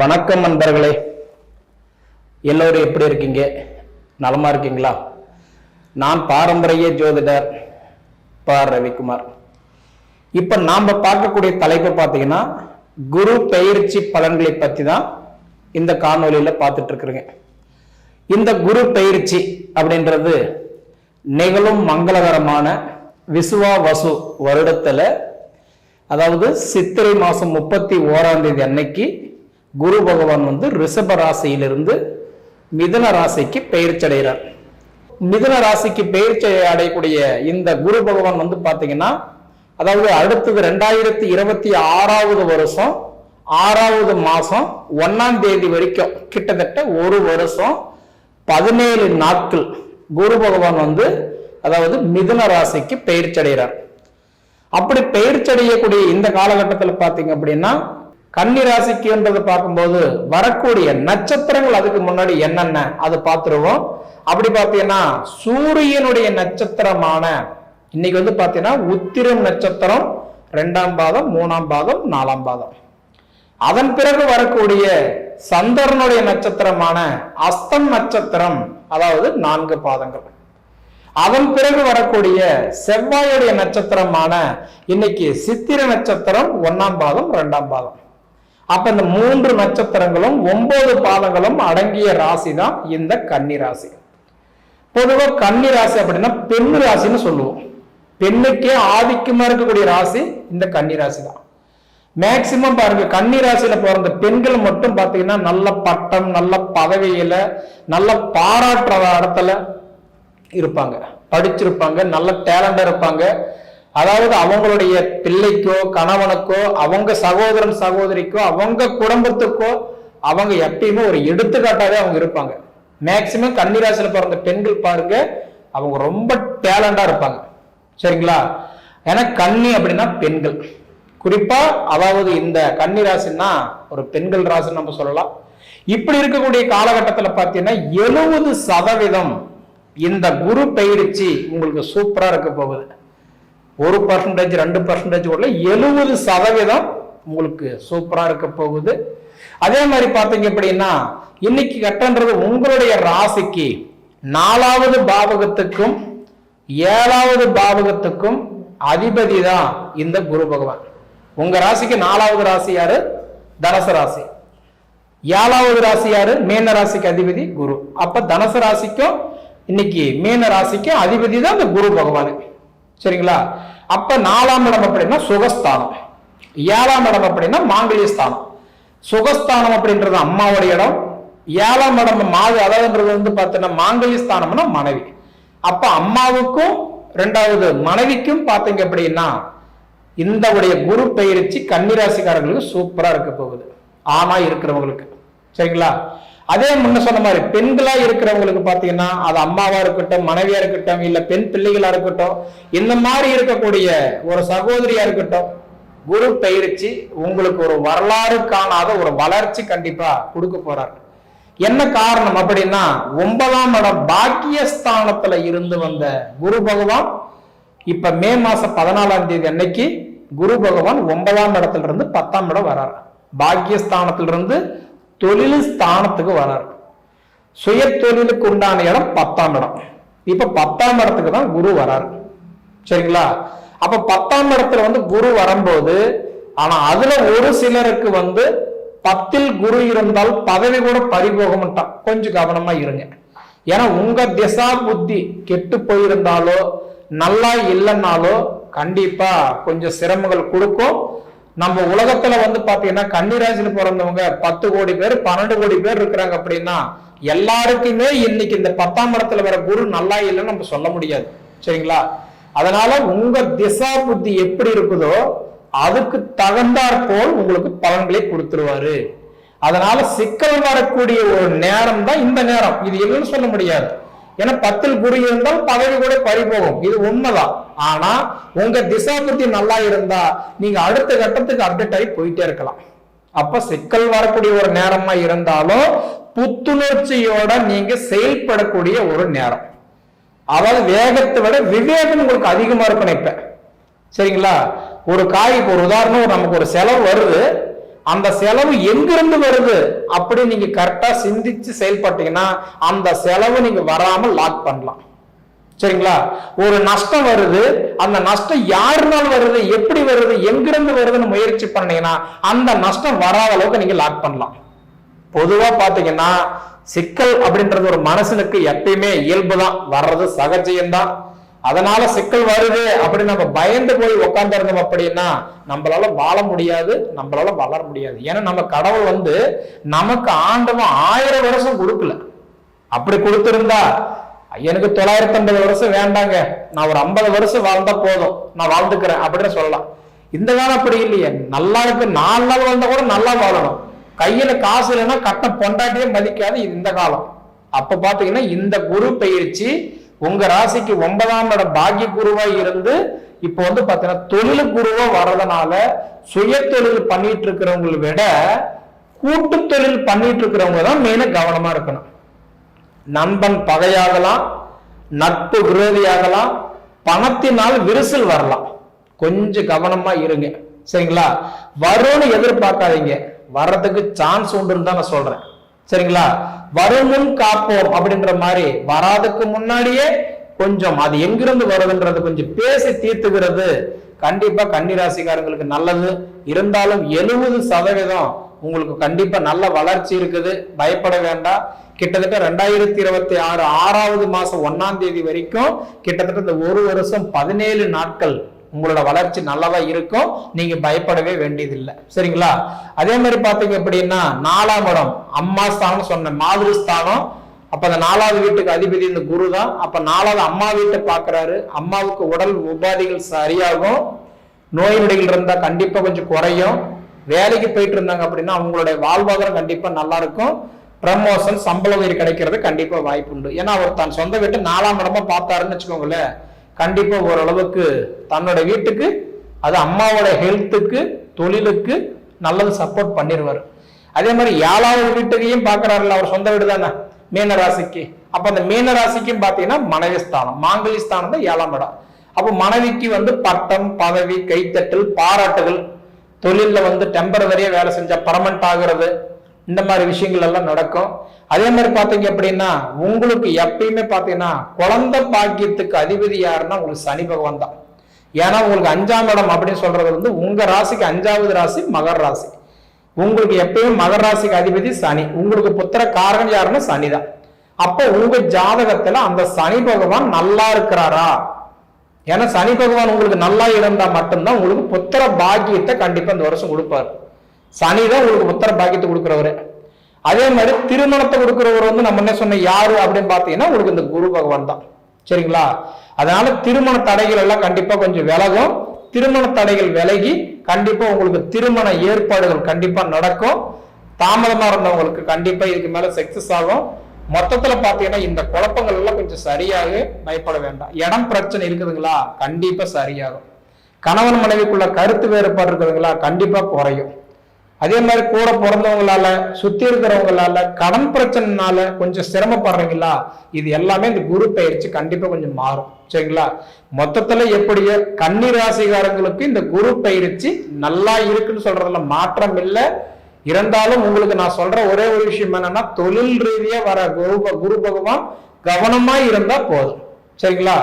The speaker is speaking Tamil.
வணக்கம் நண்பர்களே. எல்லோரும் எப்படி இருக்கீங்க? நலமா இருக்கீங்களா? நான் பாரம்பரிய ஜோதிடர் ப ரவிக்குமார். இப்ப நாம பார்க்கக்கூடிய தலைப்பு பார்த்தீங்கன்னா குரு பெயர்ச்சி பலன்களை பத்தி தான் இந்த காணொலியில பார்த்துட்டு இருக்கிறேங்க. இந்த குரு பெயர்ச்சி அப்படின்றது நிகழும் மங்களகரமான விசுவா வசு வருடத்துல அதாவது சித்திரை மாசம் முப்பத்தி ஓராம் தேதி அன்னைக்கு குரு பகவான் வந்து ரிஷப ராசியிலிருந்து மிதுன ராசிக்கு பெயர்ச்சி அடைகிறார். மிதுன ராசிக்கு பெயர்ச்சி அடையக்கூடிய இந்த குரு பகவான் வந்து பார்த்தீங்கன்னா அதாவது அடுத்தது ரெண்டாயிரத்தி இருபத்தி ஆறாவது வருஷம் ஆறாவது மாதம் ஒன்னாம் தேதி வரைக்கும் கிட்டத்தட்ட ஒரு வருஷம் பதினேழு நாட்கள் குரு பகவான் வந்து அதாவது மிதுன ராசிக்கு பெயர்ச்சி அடைகிறார். அப்படி பெயர்ச்சடையக்கூடிய இந்த காலகட்டத்தில் பார்த்தீங்க அப்படின்னா கன்னி ராசிக்குன்றதை பார்க்கும்போது வரக்கூடிய நட்சத்திரங்கள் அதுக்கு முன்னாடி என்னென்ன? அது பார்த்துருவோம். அப்படி பார்த்தீங்கன்னா சூரியனுடைய நட்சத்திரமான இன்னைக்கு வந்து பார்த்தீங்கன்னா உத்திரம் நட்சத்திரம் ரெண்டாம் பாதம் மூணாம் பாதம் நாலாம் பாதம். அதன் பிறகு வரக்கூடிய சந்திரனுடைய நட்சத்திரமான அஸ்தம் நட்சத்திரம் அதாவது நான்கு பாதங்கள். அதன் பிறகு வரக்கூடிய செவ்வாயுடைய நட்சத்திரமான இன்னைக்கு சித்திர நட்சத்திரம் ஒன்னாம் பாதம் ரெண்டாம் பாதம். அப்ப இந்த மூன்று நட்சத்திரங்களும் ஒன்பது பாதங்களும் அடங்கிய ராசி தான் இந்த கன்னி ராசி. பொதுவாக கன்னி ராசி அப்படின்னா பெண்ணு ராசின்னு சொல்லுவோம். பெண்ணுக்கே ஆதிக்கமா இருக்கக்கூடிய ராசி இந்த கன்னி ராசி தான் மேக்சிமம் பாருங்க கன்னி ராசியில பிறந்த பெண்கள் மட்டும் பாத்தீங்கன்னா நல்ல பட்டம் நல்ல பதவியில நல்ல பாராட்டுற இடத்துல இருப்பாங்க. படிச்சிருப்பாங்க நல்ல டேலண்டா இருப்பாங்க. அதாவது அவங்களுடைய பிள்ளைக்கோ கணவனுக்கோ அவங்க சகோதரன் சகோதரிக்கோ அவங்க குடும்பத்துக்கோ அவங்க எப்பயுமே ஒரு எடுத்துக்காட்டாவே அவங்க இருப்பாங்க. மேக்சிமம் கன்னிராசியில பிறந்த பெண்கள் பாருங்க அவங்க ரொம்ப டேலண்டா இருப்பாங்க. சரிங்களா? ஏன்னா கன்னி அப்படின்னா பெண்கள். குறிப்பா அதாவது இந்த கன்னி ராசின்னா ஒரு பெண்கள் ராசின்னு நம்ம சொல்லலாம். இப்படி இருக்கக்கூடிய காலகட்டத்தில் பார்த்தீங்கன்னா எழுபது சதவீதம் இந்த குரு பயிற்சி உங்களுக்கு சூப்பரா இருக்க போகுது. ஒரு பர்சன்டேஜ் ரெண்டு பர்சன்டேஜ் கூட எழுபது சதவீதம் உங்களுக்கு சூப்பராக இருக்க போகுது. அதே மாதிரி பார்த்தீங்க அப்படின்னா இன்னைக்கு கட்டன்றது உங்களுடைய ராசிக்கு நாலாவது பாவகத்துக்கும் ஏழாவது பாவகத்துக்கும் அதிபதி தான் இந்த குரு பகவான். உங்க ராசிக்கு நாலாவது ராசி யாரு? தனுசு ராசி. ஏழாவது ராசி யாரு? மீன ராசிக்கு அதிபதி குரு. அப்ப தனுசு ராசிக்கும் இன்னைக்கு மீன ராசிக்கும் அதிபதி தான் இந்த குரு பகவான் சரிங்களா? அப்ப நாலாம் இடம் அப்படின்னா சுகஸ்தானம். ஏழாம் இடம் அப்படின்னா மாங்கல்ய ஸ்தானம் சுகஸ்தானம் அப்படின்றது அம்மாவுடைய இடம். ஏழாம் இடம் மாது அதாவதுன்றது வந்து பார்த்தீங்கன்னா மாங்கல்ய ஸ்தானம்னா மனைவி. அப்ப அம்மாவுக்கும் ரெண்டாவது மனைவிக்கும் பார்த்தீங்க அப்படின்னா இந்த உடைய குரு பயிற்சி கன்னிராசிக்காரர்களுக்கு சூப்பரா இருக்க போகுது. ஆனா இருக்கிறவங்களுக்கு. சரிங்களா? அதே முன்ன சொன்ன மாதிரி பெண்களா இருக்கிறவங்களுக்கு பாத்தீங்கன்னா அது அம்மாவா இருக்கட்டும் மனைவியா இருக்கட்டும் இல்ல பெண் பிள்ளைகளா இருக்கட்டும் இந்த மாதிரி இருக்கக்கூடிய ஒரு சகோதரியா இருக்கட்டும் குரு பயிற்சி உங்களுக்கு ஒரு வரலாறு காணாத ஒரு வளர்ச்சி கண்டிப்பா கொடுக்க போறாரு. என்ன காரணம் அப்படின்னா ஒன்பதாம் இடம் பாக்கியஸ்தானத்துல இருந்து வந்த குரு பகவான் இப்ப மே மாசம் பதினாலாம் தேதி அன்னைக்கு குரு பகவான் ஒன்பதாம் இடத்துல இருந்து பத்தாம் இடம் வரார். பாக்கியஸ்தானத்திலிருந்து தொழில் ஸ்தானத்துக்கு வரார். சுய தொழிலுக்கு உண்டான இடம் பத்தாம் இடம். இப்ப பத்தாம் இடத்துக்கு தான் குரு வரார். சரிங்களா? அப்ப பத்தாம் இடத்துல வந்து குரு வரும்போது ஆனா அதுல ஒரு சிலருக்கு வந்து பத்தில் குரு இருந்தால் பதவி கூட பறிபோகமாட்டான். கொஞ்சம் கவனமா இருங்க. ஏன்னா உங்க திசா புத்தி கெட்டு போயிருந்தாலோ நல்லா இல்லைன்னாலோ கண்டிப்பா கொஞ்சம் சிரமங்கள் கொடுக்கும். நம்ம உலகத்துல வந்து பாத்தீங்கன்னா கன்னிராசியில பிறந்தவங்க பத்து கோடி பேர் பன்னெண்டு கோடி பேர் இருக்கிறாங்க அப்படின்னா எல்லாருக்குமே இன்னைக்கு இந்த பத்தாம் இடத்துல வர குரு நல்லா இல்லைன்னு நம்ம சொல்ல முடியாது. சரிங்களா? அதனால உங்க திசா புத்தி எப்படி இருக்குதோ அதுக்கு தகுந்தாற் போல் உங்களுக்கு பலன்களை கொடுத்துருவாரு. அதனால சிக்கல் வரக்கூடிய ஒரு நேரம் தான் இந்த நேரம். இது இல்லைன்னு சொல்ல முடியாது. ஏன்னா பத்தில் குறி இருந்தால் பதவி கூட பறிபோகும். இது உண்மைதான். ஆனா உங்க திசா புத்தி நல்லா இருந்தா நீங்க அடுத்த கட்டத்துக்கு அப்டேட் ஆகி போயிட்டே இருக்கலாம். அப்ப சிக்கல் வரக்கூடிய ஒரு நேரமா இருந்தாலும் புத்துணர்ச்சியோட நீங்க செயல்படக்கூடிய ஒரு நேரம். அதாவது வேகத்தை விட விவேகம் உங்களுக்கு அதிகமா இருக்கணும் இப்ப. சரிங்களா? ஒரு காய் இப்போ ஒரு உதாரணம் நமக்கு ஒரு செலவு வருது. அந்த செலவு எங்கிருந்து வருது அப்படி நீங்க கரெக்டா சிந்திச்சு செயல்பட்டீங்கன்னா அந்த செலவு நீங்க வராமல் லாக் பண்ணலாம். சரிங்களா? ஒரு நஷ்டம் வருது அந்த நஷ்டம் யாருனால் வருது எப்படி வருது எங்கிருந்து வருதுன்னு முயற்சி பண்ணீங்கன்னா அந்த நஷ்டம் வராத அளவுக்கு நீங்க லாக் பண்ணலாம். பொதுவா பாத்தீங்கன்னா சிக்கல் அப்படின்றது ஒரு மனசனுக்கு எப்பயுமே இயல்பு தான் வர்றது சகஜயம்தான். அதனால சிக்கல் வருது அப்படி நம்ம பயந்து போய் உட்காந்துருந்தோம் அப்படின்னா நம்மளால வாழ முடியாது நம்மளால வளர முடியாது. ஏன்னா நம்ம கடவுள் வந்து நமக்கு ஆண்டவன் ஆயிரம் வருஷம் கொடுக்கல. அப்படி கொடுத்திருந்தா எனக்கு தொள்ளாயிரத்தி ஐம்பது வருஷம் வேண்டாங்க. நான் ஒரு ஐம்பது வருஷம் வாழ்ந்தா போதும். நான் வாழ்ந்துக்கிறேன் அப்படின்னு சொல்லலாம். இந்த காலம் அப்படி இல்லையே. நல்லா இருக்கு. நாலு நாள் வாழ்ந்தா கூட நல்லா வாழணும். கையில காசு இல்லைன்னா கட்ட பொண்டாட்டியே மதிக்காது இந்த காலம். அப்ப பாத்தீங்கன்னா இந்த குரு பயிற்சி உங்க ராசிக்கு ஒன்பதாம் இடம் பாக்கிய குருவா இருந்து இப்போ வந்து பாத்தீங்கன்னா தொழில் குருவா வர்றதுனால சுய தொழில் பண்ணிட்டு இருக்கிறவங்களை விட கூட்டு தொழில் பண்ணிட்டு இருக்கிறவங்க தான் மெயினா கவனமா இருக்கணும். நண்பன் பகையாகலாம் நட்பு விரோதியாகலாம் பணத்தினால் விரிசல் வரலாம். கொஞ்சம் கவனமா இருங்க. சரிங்களா? வரும்னு எதிர்பார்க்காதீங்க. வர்றதுக்கு சான்ஸ் உண்டுன்னு தான் நான் சொல்றேன். சரிங்களா? வரும் முன் காப்போம் அப்படின்ற மாதிரி வராதுக்கு முன்னாடியே கொஞ்சம் அது எங்கிருந்து வருதுன்றது கொஞ்சம் பேசி தீர்த்துக்கிறது கண்டிப்பா கன்னிராசிக்காரங்களுக்கு நல்லது. இருந்தாலும் எழுபது சதவீதம் உங்களுக்கு கண்டிப்பா நல்ல வளர்ச்சி இருக்குது. பயப்பட வேண்டாம். கிட்டத்தட்ட ரெண்டாயிரத்தி இருபத்தி ஆறு ஆறாவது மாசம் ஒன்னாம் தேதி வரைக்கும் கிட்டத்தட்ட இந்த ஒரு வருஷம் பதினேழு நாட்கள் உங்களோட வளர்ச்சி நல்லதா இருக்கும். நீங்க பயப்படவே வேண்டியதில்லை. சரிங்களா? அதே மாதிரி பாத்தீங்க அப்படின்னா நாலாம் இடம் அம்மா ஸ்தானம் சொன்ன மாதிரி ஸ்தானம். அப்ப அந்த நாலாவது வீட்டுக்கு அதிபதி இந்த குரு தான். அப்ப நாலாவது அம்மா வீட்டை பாக்குறாரு அம்மாவுக்கு உடல் உபாதைகள் சரியாகும். நோய் நொடிகள் இருந்தா கண்டிப்பா கொஞ்சம் குறையும். வேலைக்கு போயிட்டு இருந்தாங்க அப்படின்னா அவங்களுடைய வாழ்வாதாரம் கண்டிப்பா நல்லா இருக்கும். ப்ரமோஷன் சம்பள உயிர் கிடைக்கிறது கண்டிப்பா வாய்ப்பு உண்டு ஏன்னா அவர் தன் சொந்த வீட்டை நாலாம் இடமா பார்த்தாருன்னு வச்சுக்கோங்களேன். கண்டிப்பாக ஓரளவுக்கு தன்னோட வீட்டுக்கு அது அம்மாவோட ஹெல்த்துக்கு தொழிலுக்கு நல்லது சப்போர்ட் பண்ணிடுவார் அதே மாதிரி ஏழாவது வீட்டுக்கையும் பார்க்கறாருல்ல அவர் சொந்த வீடு தானே? மீன ராசிக்கு அப்போ அந்த மீன ராசிக்கும் பார்த்தீங்கன்னா மனைவி ஸ்தானம் மாங்கலி ஸ்தானம் தான் ஏழாம் இடம். அப்போ மனைவிக்கு வந்து பட்டம் பதவி கைத்தட்டல் பாராட்டுகள். தொழிலில் வந்து டெம்பரவரியாக வேலை செஞ்சால் பர்மனண்ட் ஆகிறது. இந்த மாதிரி விஷயங்கள் எல்லாம் நடக்கும். அதே மாதிரி பாத்தீங்க அப்படின்னா உங்களுக்கு எப்பயுமே பாத்தீங்கன்னா குழந்தை பாக்கியத்துக்கு அதிபதி யாருன்னா உங்களுக்கு சனி பகவான் தான். ஏன்னா உங்களுக்கு அஞ்சாம் இடம் அப்படின்னு சொல்றது வந்து உங்க ராசிக்கு அஞ்சாவது ராசி மகர ராசி. உங்களுக்கு எப்பயும் மகர ராசிக்கு அதிபதி சனி. உங்களுக்கு புத்திர காரகம் யாருன்னா சனி தான். அப்போ உங்க ஜாதகத்துல அந்த சனி பகவான் நல்லா இருக்கிறாரா? ஏன்னா சனி பகவான் உங்களுக்கு நல்லா இருந்தா மட்டும்தான் உங்களுக்கு புத்திர பாக்கியத்தை கண்டிப்பா இந்த வருஷம் கொடுப்பாரு. சனி தான் உங்களுக்கு உத்தர பாக்கியத்தை கொடுக்குறவரு. அதே மாதிரி திருமணத்தை கொடுக்குறவர் வந்து நம்ம என்ன சொன்ன யாரு அப்படின்னு பார்த்தீங்கன்னா உங்களுக்கு இந்த குரு பகவான் தான். சரிங்களா? அதனால திருமண தடைகள் எல்லாம் கண்டிப்பா கொஞ்சம் விலகும். திருமண தடைகள் விலகி கண்டிப்பா உங்களுக்கு திருமண ஏற்பாடுகள் கண்டிப்பா நடக்கும். தாமதமா இருந்தவங்களுக்கு கண்டிப்பா இதுக்கு மேல சக்சஸ் ஆகும். மொத்தத்துல பாத்தீங்கன்னா இந்த குழப்பங்கள் எல்லாம் கொஞ்சம் சரியாக பயப்பட வேண்டாம். இடம் பிரச்சனை இருக்குதுங்களா? கண்டிப்பா சரியாகும். கணவன் மனைவிக்குள்ள கருத்து வேறுபாடு இருக்குதுங்களா? கண்டிப்பா குறையும். அதே மாதிரி கூட பிறந்தவங்களால சுத்தி இருக்கிறவங்களால கடன் பிரச்சனைனால கொஞ்சம் சிரமப்படுறீங்களா? இது எல்லாமே இந்த குரு பயிற்சி கண்டிப்பா கொஞ்சம் மாறும். சரிங்களா? மொத்தத்துல எப்படியோ கன்னி ராசிகாரங்களுக்கு இந்த குரு பயிற்சி நல்லா இருக்குன்னு சொல்றதுல மாற்றம் இல்லை. இருந்தாலும் உங்களுக்கு நான் சொல்ற ஒரே ஒரு விஷயம் என்னன்னா தொழில் ரீதியா வர குரு குரு பகவான் கவனமா இருந்தா போதும். சரிங்களா?